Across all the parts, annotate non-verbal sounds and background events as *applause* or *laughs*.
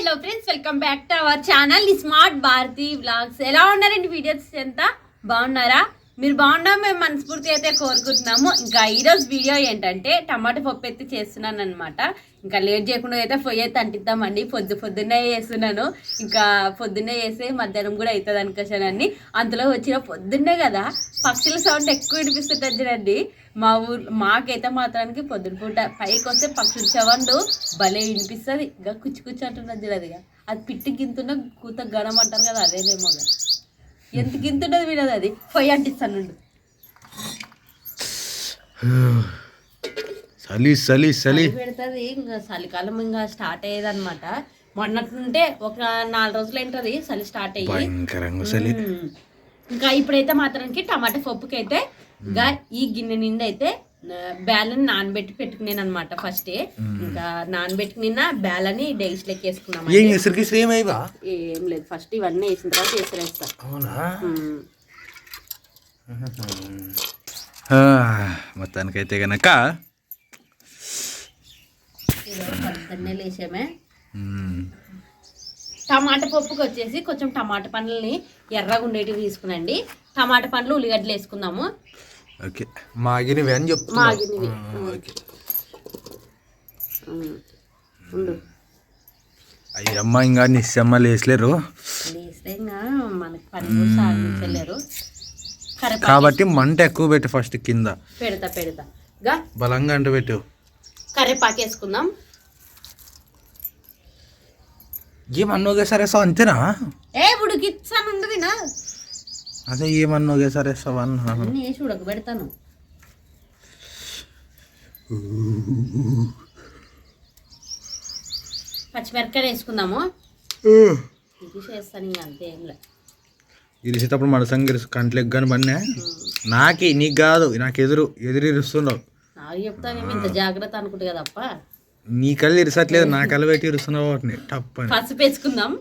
Hello friends welcome back to our channel. Smart Bharati vlogs. ఎలా ఉన్నారండి videos ఎంత బాగున్నారా? మీరు బాగున్నా మేము మనస్ఫూర్తి అయితే కోరుకుంటున్నాము. ఇంకా ఈరోజు వీడియో ఏంటంటే టమాటా పప్పు ఎత్తి చేస్తున్నాను అనమాట ఇంకా లేట్ చేయకుండా అయితే పొయ్యి అయితే అంటిద్దామండి. పొద్దు పొద్దున్నే చేస్తున్నాను. ఇంకా పొద్దున్నే చేస్తే మధ్యాహ్నం కూడా అవుతుంది అనుకోసానండి. అంతలో వచ్చిన పొద్దున్నే కదా పక్షుల సౌండ్ ఎక్కువ వినిపిస్తుంటుంది చూడండి మా ఊరు మాకైతే మాత్రానికి పొద్దున పూట పైకి వస్తే పక్షుల సౌండ్ భలే వినిపిస్తుంది. ఇంకా కుచ్చి కుచ్చి అంటున్నది చూడదు ఇక. అది పిట్టి గింతున్న కూత గణం అంటారు కదా అదేనేమో ఎంత గింతున్నది వినదు అది పొయ్యి అంటిస్తాను. చలి చలి చలి పెడుతుంది. ఇంకా చలికాలం ఇంకా స్టార్ట్ అయ్యేది అనమాట మొన్నట్టుంటే ఒక నాలుగు రోజులు ఏంటది చలి స్టార్ట్ అయ్యి. భయంకరంగా చలి. ఇంకా ఇప్పుడైతే మాత్రానికి టమాటా పప్పుకి అయితే ఇంకా ఈ గిన్నె నిండా అయితే బ్యాలని నానబెట్టి పెట్టుకున్నాను అనమాట ఫస్ట్ ఇంకా నానబెట్టుకున్న బ్యాలని డైస్ లెక్క వేసుకున్నాం ఏం లేదు. ఫస్ట్ ఇవన్నీ వేసిన తర్వాత వేసేస్తా అవునా? మొత్తానికైతే పొద్దున్నే లేచామే. టమాటా పప్పుకి వచ్చేసి కొంచెం టమాటా పండ్లని ఎర్రగా ఉండేటివి తీసుకునండి. టమాటా పండ్లు ఉల్లిగడ్డలు వేసుకుందాము. ఓకే. మాగినవి అని చెప్తున్నా మాగినవి. ఓకే. ఉండు. అయ్యమ్మ ఇంకా లేసలేరు సాధించలేరు. కరెక్ట్. కాబట్టి మంట ఎక్కువ పెట్టు ఫస్ట్ కింద. పెడతా పెడతా. బలంగా అంట పెట్టు. కరివేపాకు వేసుకుందాం ఏమన్నా సరే సార్ అంతేనా? ఏ ఉడికిచ్చాను ఉండదు నా అదే ఏమన్నా సరే సార్ అన్న? అన్నీ వేసి ఉడకబెడతాను. పచ్చిమిరపకాయలు వేసుకుందాము. ఇది చేస్తాను ఇంకా అంతే ఏం లే. ఇరిసేటప్పుడు మనసంగా ఇరుసు కంట్లెక్ కానీ పడినా నాకి నీకు కాదు నాకు ఎదురు ఎదురు ఇరుస్తున్నావు. నాకు చెప్తానేమో ఇంత జాగ్రత్త అనుకుంటు కదప్ప నీ కళ్ళు ఇరసట్లేదు నా కళ్ళు పెట్టి ఇరుస్తున్నావు వాటిని. టప్ పసుపు వేసుకుందాం.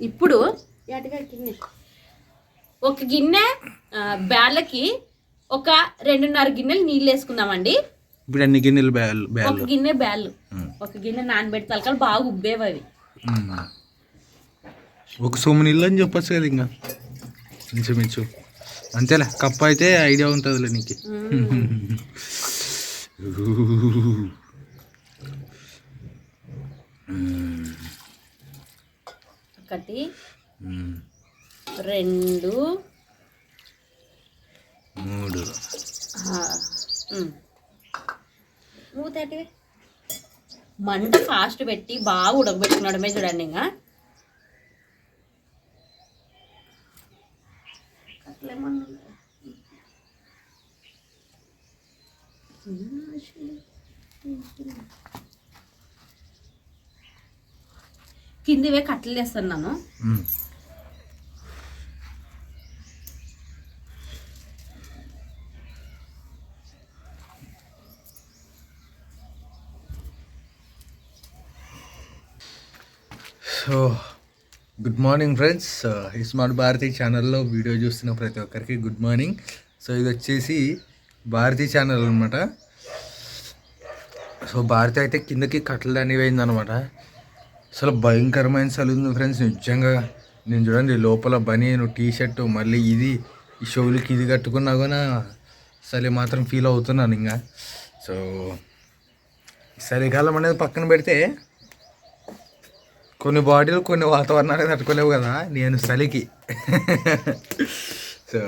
ఇప్పుడు ఒక గిన్నె బ్యాళ్ళకి ఒక రెండున్నర గిన్నెలు నీళ్ళు వేసుకుందామండి ఇప్పుడు అన్ని గిన్నెలు బ్యాల్ ఒక గిన్నె బ్యాళ్ళు. ఒక గిన్నె నానబెట్టి తలకాలు బాగా ఉబ్బేవి అవి ఒక సొమ్ము నీళ్ళు అని చెప్పొచ్చు కదా ఇంకా. ఇంచుమించు. అంతేలే కప్పు అయితే ఐడియా ఉంటుందిలే నీకు. *laughs* ఒకటి. రెండు మూడు. మూత? మంట ఫాస్ట్ పెట్టి బాగా ఉడకబెట్టుకున్నాడమే చూడండి ఇంకా అట్లేమన్నా కిందివే కట్టలు వేస్తున్నాను so good morning friends smart Bharati ఛానల్లో వీడియో చూస్తున్న ప్రతి ఒక్కరికి గుడ్ మార్నింగ్ సో ఇది వచ్చేసి భారతి ఛానల్ అనమాట సో భారతి అయితే కిందకి కట్టలు అనేవి అయిందనమాట అసలు భయంకరమైన చలి ఉంది ఫ్రెండ్స్ నిజంగా నేను చూడండి లోపల బనీను టీ షర్టు మళ్ళీ ఇది ఈ షోలకి ఇది కట్టుకున్నా కూడా చలి మాత్రం ఫీల్ అవుతున్నాను ఇంకా. సో చలికాలం అనేది పక్కన పెడితే కొన్ని బాడీలు కొన్ని వాతావరణాలు తట్టుకోలేవు కదా నేను చలికి. *laughs* సో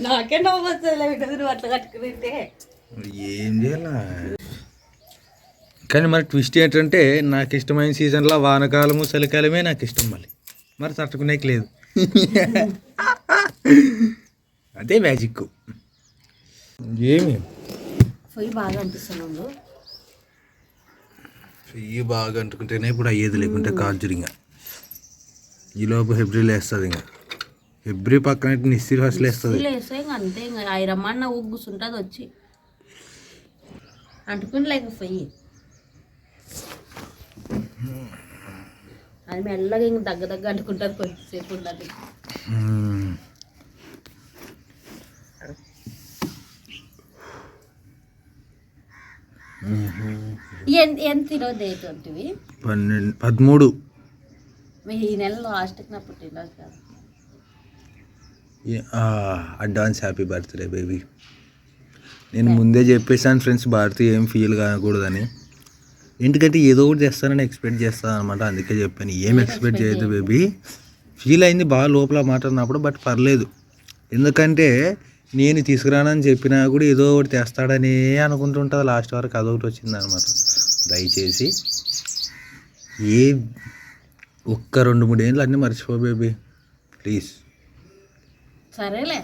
నాకే నవ్వు అట్లా కట్టుకుంటే ఏం చేయాల? కానీ మరి ట్విస్ట్ ఏంటంటే నాకు ఇష్టమైన సీజన్లో వానకాలము చలికాలమే నాకు ఇష్టం మళ్ళీ. మరి తట్టుకునేకి లేదు. అదే మ్యాజిక్ ఏమి? పొయ్యి బాగా అంటుకుంటేనే ఇప్పుడు అయ్యేది లేకుంటే కాల్చురు ఇంకా ఈలోపు హెబ్రిల్ వేస్తుంది ఇంకా. హెబ్రి పక్కన నిస్సిరి హస్లు వేస్తుంది లేస్తే ఇంక అంతే ఇంకా. ఐరమ్మన్న ఉగ్గుసుంటుంది వచ్చి. అంటుకుని లేక పొయ్యి అది మెల్లగా ఇంక దగ్గ దగ్గర అంటుకుంటుంది కొంచెంసేపు ఉన్నది. మ్మ్. ఎంత ఏంటివి పన్నెండు పదమూడు. ఈ నెల లాస్ట్కి నా పుట్టినరోజు కాదు. అడ్వాన్స్ హ్యాపీ బర్త్డే బేబీ నేను ముందే చెప్పేసాను ఫ్రెండ్స్ భారతి ఏం ఫీల్ కాకూడదని. ఎందుకంటే ఏదో ఒకటి చేస్తానని ఎక్స్పెక్ట్ చేస్తాను అనమాట అందుకే చెప్పాను. ఏం ఎక్స్పెక్ట్ చేయొద్దు బేబీ ఫీల్ అయింది బాగా లోపల మాట్లాడినప్పుడు బట్ పర్లేదు. ఎందుకంటే నేను తీసుకురానని చెప్పినా కూడా ఏదో ఒకటి తెస్తాడని అనుకుంటుంటుంది. లాస్ట్ వరకు అదొకటి వచ్చింది అనమాట దయచేసి ఏ ఒక్క రెండు మూడు ఏళ్ళు అన్నీ మర్చిపో బేబీ ప్లీజ్ సరేలే.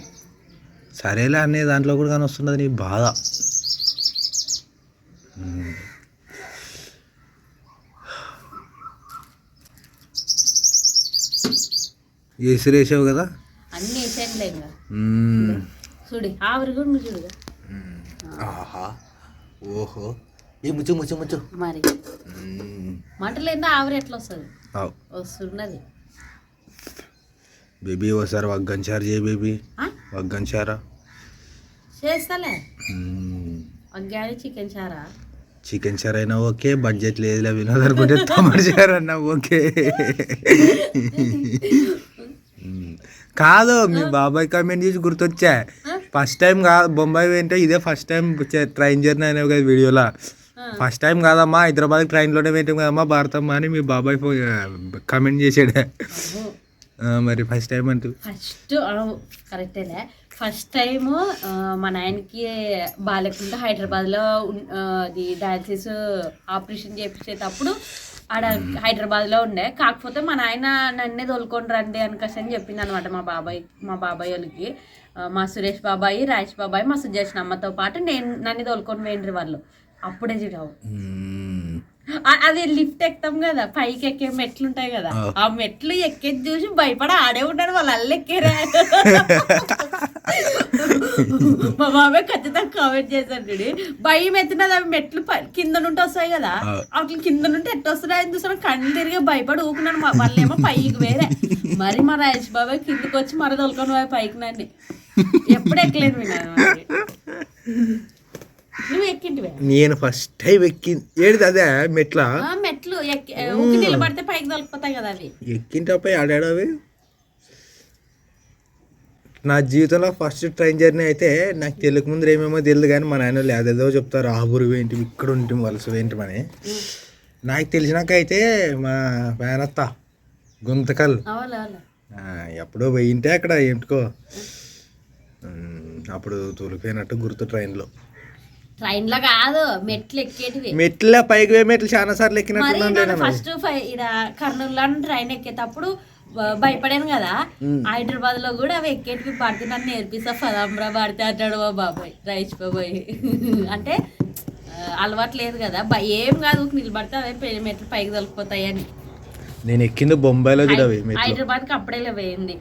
సరేలే అనే దాంట్లో కూడా కానీ వస్తున్నది నీ బాధ. మ్మ్. ఎసిరేసావు కదా? అన్నీ ఇంకా. మ్మ్. చూడు ఆవిరి కూడా నువ్వు చూడు ఆహా. ఓహో. ఏ ముచ్చు ముచ్చు ముచ్చు. మరి. మ్మ్. మంటలు ఏందో ఆవిరి ఎట్లా వస్తుంది? అవు. వస్తున్నది. బేబీ ఓసారి వగ్గంచారు చేయి బేబీ. ఆ? వగ్గంచారా చేస్తాలే. చికెన్ చారా? చికెన్ చార్ అయినా ఓకే బడ్జెట్ లేదులే వినోద్ అనుకుంటే టమాటా చార్ అన్నా ఓకే. కాదు మీ బాబాయ్ కామెంట్ చేసి గుర్తొచ్చా? ఫస్ట్ టైం కాదు బొంబాయి వెంటే ఇదే ఫస్ట్ టైం ట్రైన్ జర్నీ అనేవి కదా వీడియోలో. ఫస్ట్ టైం కాదమ్మా హైదరాబాద్ ట్రైన్లోనే వెంటాం కదమ్మా భారతమ్మ అని మీ బాబాయ్ కామెంట్ చేసాడు. మరి ఫస్ట్ టైం అంటూ. ఫస్ట్ కరెక్టేలే ఫస్ట్ టైం మా నాయనకి బాగాలేకుండా హైదరాబాద్లో అది డయాలసిస్ ఆపరేషన్ చేపించేటప్పుడు ఆడ హైదరాబాద్లో ఉండే. కాకపోతే మా నాయన నన్నే తోలుకొని రండి అనకసి అని చెప్పింది అనమాట మా బాబాయ్ మా బాబాయ్ వాళ్ళకి. మా సురేష్ బాబాయ్ రాజేష్ బాబాయ్ మా సుజేషన్ అమ్మతో పాటు నేను నన్ను తోలుకొని పోయిండ్రు వాళ్ళు. అప్పుడే చూడవు. అది లిఫ్ట్ ఎక్కుతాం కదా పైకి ఎక్కే మెట్లు ఉంటాయి కదా ఆ. మెట్లు ఎక్కేది చూసి భయపడి ఆడే ఉన్నాడు వాళ్ళు అల్లెక్కేరా. *laughs* మా బాబాయ్ ఖచ్చితంగా కామెంట్ చేశాడు భయం ఎత్తినది అవి మెట్లు పై- కింద నుండి వస్తాయి కదా. అట్లా కింద నుండి ఎట్ట వస్తున్నాయి చూసిన కళ్ళు తిరిగి భయపడి ఊకున్నాను వాళ్ళేమో పైకి వేరే. మరి మా రాజేష్ బాబాయ్ కిందకి వచ్చి మరి తోలుకొని పైకి నన్ను ఎప్పుడు ఎక్కలేదు. నువ్వు ఎక్కింటివే? నేను ఫస్ట్ టైం ఎక్కి ఏడిది అదే మెట్లా? ఆ, మెట్లు ఎక్కి ఊకి నిలబడితే పైకి తొలిపోతాయి కదా అవి. ఎక్కింటపై ఆడాడవి నా జీవితంలో ఫస్ట్ ట్రైన్ జర్నీ అయితే నాకు తెలియక ముందు ఏమేమో తెలియదు కానీ మా నాయన వాళ్ళు అదేదో చెప్తారు ఆబురు ఏంటి ఇక్కడ ఉంటే వలస ఏంటి అని. నాకు తెలిసినాక అయితే మా మేనత్త గుంతకల్. ఆ, ఎప్పుడో పోయింటే అక్కడ ఏంటుకో అప్పుడు తూలిపోయినట్టు గుర్తు ట్రైన్లో ట్రైన్లో కాదు మెట్లు ఎక్కేటివి. మెట్ల పైకి పోయి మెట్లు చాలా సార్లు నేను ఫస్ట్ ఇక్కడ కర్నూలులో ట్రైన్ ఎక్కేటప్పుడు భయపడాను కదా. హైదరాబాద్లో కూడా అవి ఎక్కేటివి పడితే నన్ను నేర్పిస్తా పదాంబ్రా పడితే అంటాడు మా బాబాయ్ రైస్ బాబాయ్. *laughs* అంటే అలవాటు లేదు కదా. ఏం కాదు నిలబడితే అవే పె- మెట్లు పైకి తొలిపోతాయి అని. నేను ఎక్కింది బొంబాయిలో హైదరాబాద్కి అప్పుడే పోయింది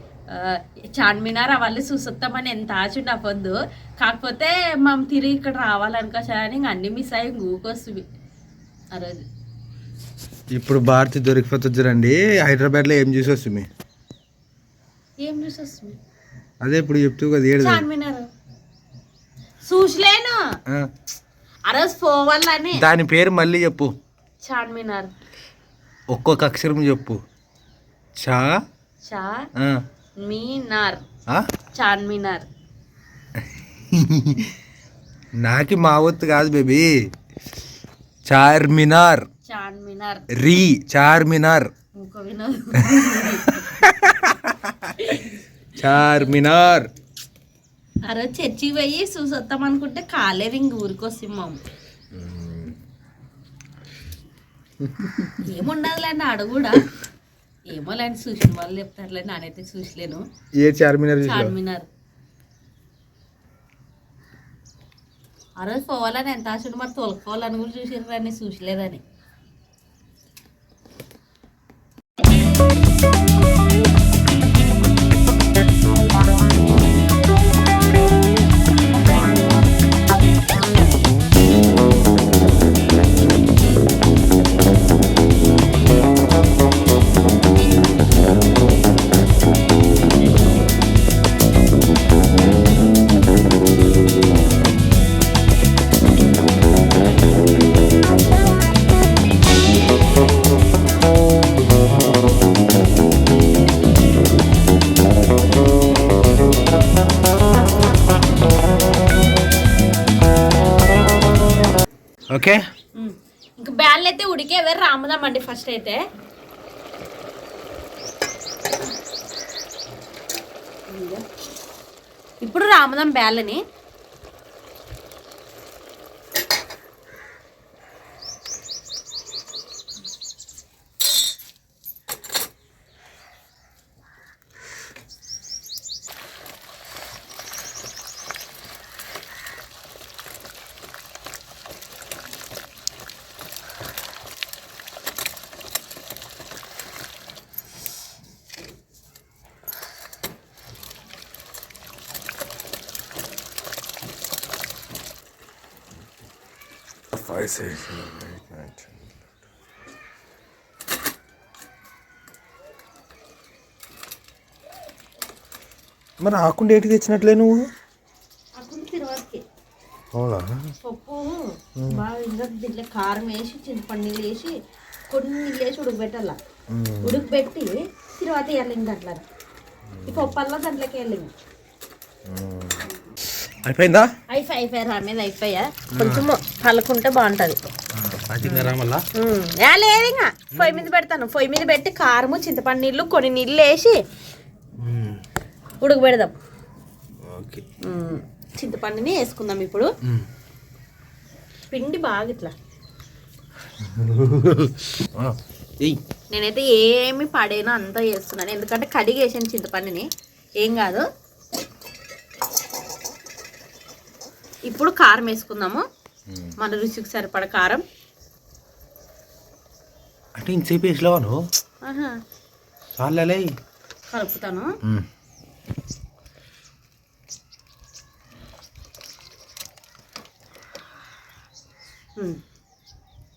చార్మినార్ అవన్నీ చూసొస్తామని ఎంత ఆశ పొద్దు కాకపోతే మనం తిరిగి ఇక్కడ రావాలనుకోసాని ఇంక అన్ని మిస్ అయ్యి ఊకొస్తుంది ఆ రోజు. ఇప్పుడు భారతి దొరికిపోతుంది చూడండి హైదరాబాద్లో ఏం చూసి వస్తుంది ఏం చూసి వస్తుంది అదే ఇప్పుడు చెప్తూ కదా ఏడు చూసలేను. రోజు పోవాలని. దాని పేరు మళ్ళీ చెప్పు. చార్మినార్. ఒక్కొక్క అక్షరం చెప్పు. చా. చా. మీనార్? చార్మినార్. *laughs* నాకి మా వత్తు కాదు బేబీ. చార్మినార్. చార్మినార్. రీ చార్మినార్. చార్మినార్. ఆ రోజు చర్చికి పోయి చూసొద్దాం అనుకుంటే కాలేదు ఇంక ఊరికి వస్తాం ఏముండదులేండి ఆడ కూడా. ఏమో లేండి చూసిన వాళ్ళు చెప్తారులే నానైతే చూసలేను. ఏ చార్మినార్ చార్మినార్. ఆ రోజు పోవాలని ఎంత ఆశ మరి తోలుకోవాలని కూడా చూసారు కానీ చూసలేదని ఓకే? ఇంకా బ్యాల్ అయితే ఉడికే వేరు రాముదామండి ఫస్ట్ అయితే. ఇప్పుడు రాముదాం బ్యాలని ఎయిట్ నైన్ మరి ఆకుండా ఏంటి తెచ్చినట్లే నువ్వు? తిరువాతికి. అవునా? పప్పు బాగా ఇంకా దీంట్లో కారం వేసి చింతపండు నీళ్ళు వేసి కొన్ని నీళ్ళు వేసి ఉడకబెట్టాల. ఉడకబెట్టి తర్వాత ఇంకా అట్లా ఈ పప్పు అల్లా దాంట్లోకి వెళ్ళి అయిపోయిందా? అయిపోయి అయిపోయి రా మీద అయిపోయా? కొంచెం పలుకుంటే బాగుంటుంది. లేదు ఇంకా పొయ్యి మీద పెడతాను. పొయ్యి మీద పెట్టి కారము చింతపండు నీళ్ళు కొన్ని నీళ్ళు వేసి ఉడకబెడదాం. చింతపండుని వేసుకుందాం ఇప్పుడు. పిండి బాగా ఇట్లా. నేనైతే ఏమి పడేనో అంతా చేస్తున్నాను. ఎందుకంటే కడిగి వేసాను చింతపండుని. ఏం కాదు. ఇప్పుడు కారం వేసుకుందాము. మన రుచికి సరిపడ కారం. అంటే ఇంతసేపు వేసలేవా నువ్వు? చాలే కలుపుతాను. ఉమ్,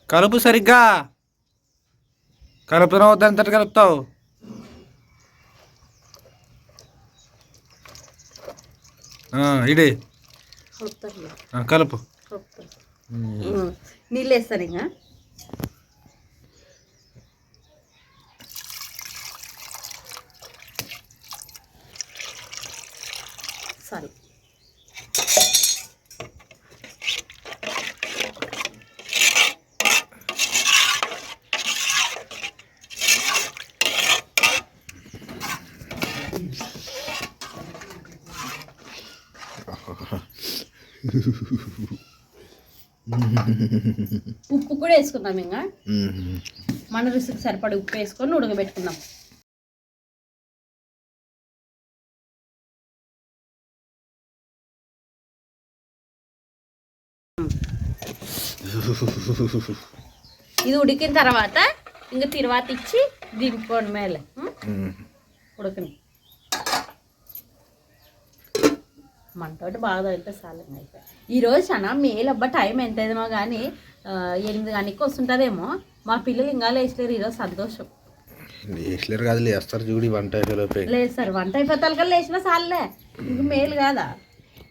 కలుపు సరిగ్గా. కలుపుతున్నావు వద్దంతటి కలుపుతావు. ఆ, ఇడే. ఆ, కలుపు. నీళ్ళు వేస్తాను ఇంకా. సారీ. *laughs* ఉప్పు కూడా వేసుకుందాం ఇంకా. మన రుచికి సరిపడి ఉప్పు వేసుకొని ఉడకబెట్టుకుందాం. ఇది ఉడికిన తర్వాత ఇంకా తిరువాత ఇచ్చి దింపుకోండి మేలే? ఉడకని మంటోటి బాగా చాలు ఇంకా అయిపోయి ఈరోజు మేలు అబ్బా టైం ఎంత అయిందో కానీ ఎనిమిది గంటకి వస్తుంటుందేమో. మా పిల్లలు ఇంకా లేచలేరు ఈరోజు సంతోషం. వేసలేరు కాదు లేస్తారు చూడు వంట అయిపోయి లేదు సార్ వంట అయిపోతారు కదా లేచినా చాలులే. ఇంక మేలు కాదా?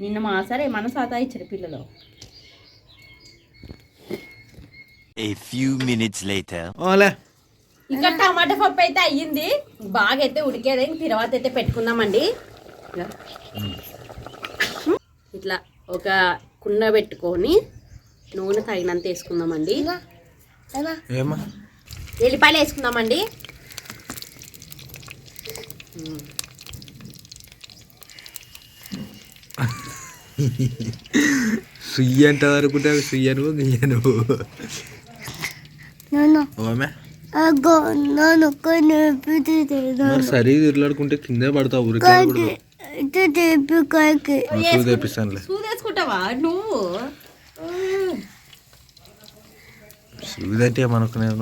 నిన్న మా సార్ ఏమన్నా సాతా ఇచ్చారు పిల్లలు. A few minutes later. ఓలే. ఇంకా టమాటా పప్పు అయితే అయ్యింది. బాగా అయితే ఉడికేది ఇంక తర్వాత అయితే పెట్టుకుందామండి. ఇట్లా ఒక కుండ పెట్టుకొని నూనె తగినంత వేసుకుందామండి. ఏమా? ఎల్లిపాయలు వేసుకుందామండి. సుయ్యి అంటే అనుకుంటే సుయ్యను గియ్యను సరిగా తిరలాడుకుంటే కిందే పడతావు ఊరికే సూది తెప్పిస్తానులే సూది వేసుకుంటావా నువ్వు.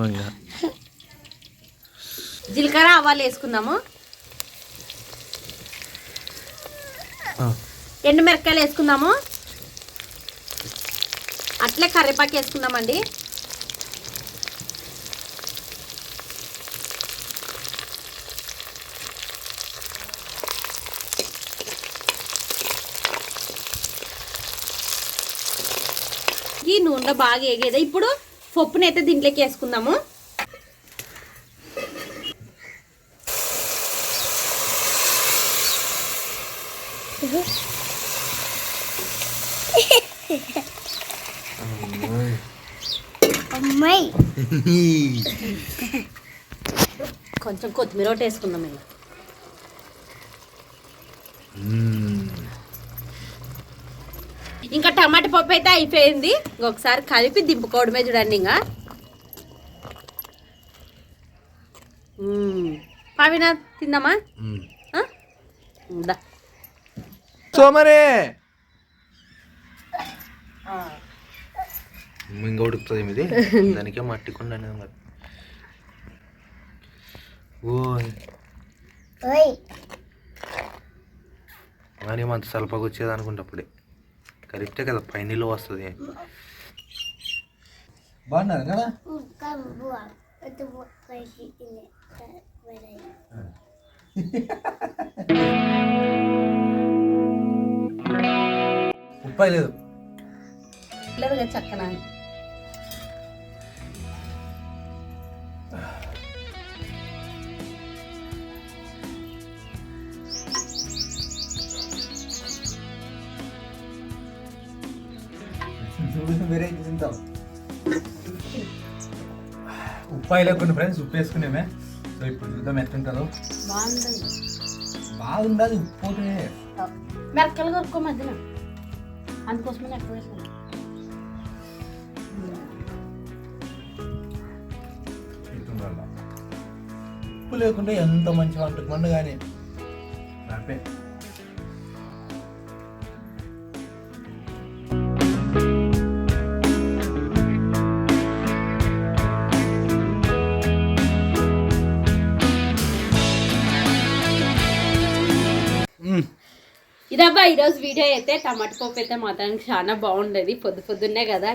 ఇంకా జీలకర్ర ఆవాలు వేసుకుందాము. ఆ, ఎండు మిరపకాయలు వేసుకుందాము. అట్లే కరివేపాకు వేసుకుందామండి. నూనెలో బాగా ఎగేదా ఇప్పుడు పప్పునైతే దీంట్లోకి వేసుకుందాము. కొంచెం కొత్తిమీర ఒకటి వేసుకుందాం ఇలా ఇంకా టమాటా పప్పు అయితే అయిపోయింది. ఇంకొకసారి కలిపి దింపుకోవడమే చూడండి ఇంకా. పవిన తిందామా. సోమరే! ఇంకా ఉడుకుతుంది ఇది దానికే మట్టి కుండ అనేది మరి. ఓ కానీ అంత సలపగా వచ్చేది అనుకుంటే అప్పుడే. కరెక్టే కదా పైనలో వస్తుంది. బాగున్నారు కదా? ఉప్పాయి లేదు. చక్కన ఉప్పాయి లేకుండా ఫ్రెండ్స్ ఉప్పు వేసుకునేమే సో ఇప్పుడు చూద్దాం ఎట్టుంటుందో బాగుంది బాగుండదు ఉప్పు పోతే మిరక్కలు కొరుక్కో మధ్యన అందుకోసమే ఎక్కువ వేసుకున్నా. ఇటుండాల. ఉప్పు లేకుంటే ఎంత మంచి వంటకు మండు కానీ ఇదబ్బా ఈరోజు వీడియో అయితే టమాటా పప్పు అయితే మాత్రం చాలా బాగుండేది. పొద్దు పొద్దున్నే కదా.